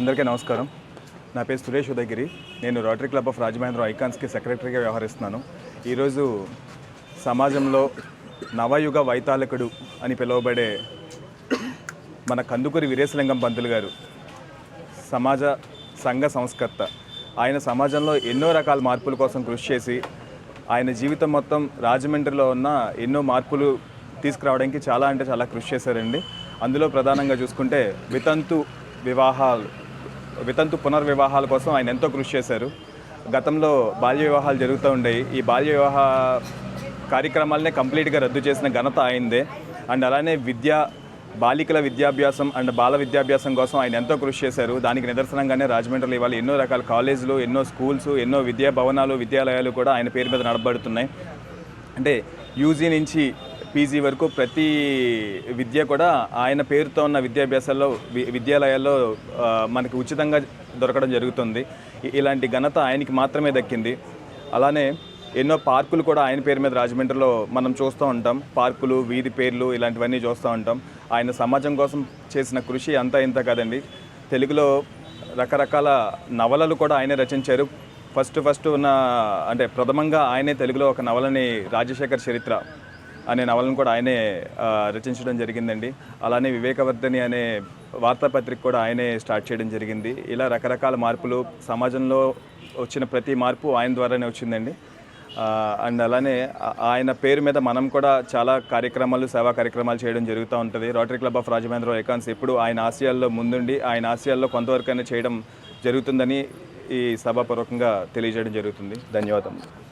అందరికీ నమస్కారం. నా పేరు సురేష్ ఉదయగిరి. నేను రోటరీ క్లబ్ ఆఫ్ రాజమహేంద్రం ఐకాన్స్కి సెక్రటరీగా వ్యవహరిస్తున్నాను. ఈరోజు సమాజంలో నవయుగ వైతాళకుడు అని పిలువబడే మన కందుకూరి వీరేశలింగం పంతులు గారు సమాజ సంఘ సంస్కర్త. ఆయన సమాజంలో ఎన్నో రకాల మార్పుల కోసం కృషి చేసి ఆయన జీవితం మొత్తం రాజమండ్రిలో ఉన్న ఎన్నో మార్పులు తీసుకురావడానికి చాలా అంటే చాలా కృషి చేశారండి. అందులో ప్రధానంగా చూసుకుంటే వితంతు వివాహాలు వితంతు పునర్వివాహాల కోసం ఆయన ఎంతో కృషి చేశారు. గతంలో బాల్య వివాహాలు జరుగుతూ ఉండేవి. ఈ బాల్య వివాహ కార్యక్రమాలనే కంప్లీట్గా రద్దు చేసిన ఘనత ఆయనదే. అండ్ అలానే విద్య బాలికల విద్యాభ్యాసం అండ్ బాల విద్యాభ్యాసం కోసం ఆయన ఎంతో కృషి చేశారు. దానికి నిదర్శనంగానే రాజమండ్రిలో ఇవాళ ఎన్నో రకాల కాలేజీలు ఎన్నో స్కూల్స్ ఎన్నో విద్యా భవనాలు విద్యాలయాలు కూడా ఆయన పేరు మీద నడబడుతున్నాయి అంటే యూజీ నుంచి పీజీ వరకు ప్రతి విద్య కూడా ఆయన పేరుతో ఉన్న విద్యాభ్యాసాల్లో వి- విద్యాలయాల్లో మనకు మనకి ఉచితంగా దొరకడం జరుగుతుంది. ఇలాంటి ఘనత ఆయనకి మాత్రమే దక్కింది. అలానే ఎన్నో పార్కులు కూడా ఆయన పేరు మీద రాజమండ్రిలో మనం చూస్తూ ఉంటాం. పార్కులు వీధి పేర్లు ఇలాంటివన్నీ చూస్తూ ఉంటాం. ఆయన సమాజం కోసం చేసిన కృషి అంతా ఇంత కాదండి. తెలుగులో రకరకాల నవలలు కూడా ఆయనే రచించారు. ఫస్ట్ ఫస్ట్ ఉన్న అంటే ప్రథమంగా ఆయనే తెలుగులో ఒక నవలని రాజశేఖర్ చరిత్ర అనే నవలను కూడా ఆయనే రచించడం జరిగిందండి. అలానే వివేకవర్ధని అనే వార్తాపత్రిక కూడా ఆయనే స్టార్ట్ చేయడం జరిగింది. ఇలా రకరకాల మార్పులు సమాజంలో వచ్చిన ప్రతి మార్పు ఆయన ద్వారానే వచ్చిందండి. అండ్ అలానే ఆయన పేరు మీద మనం కూడా చాలా కార్యక్రమాలు సేవా కార్యక్రమాలు చేయడం జరుగుతూ ఉంటుంది. Rotary Club of Rajamahendra Icons ఎప్పుడు ఆయన ఆశయాల్లో ముందుండి ఆయన ఆశయాల్లో కొంతవరకైనా చేయడం జరుగుతుందని ఈ సభాపూర్వకంగా తెలియజేయడం జరుగుతుంది. ధన్యవాదములు.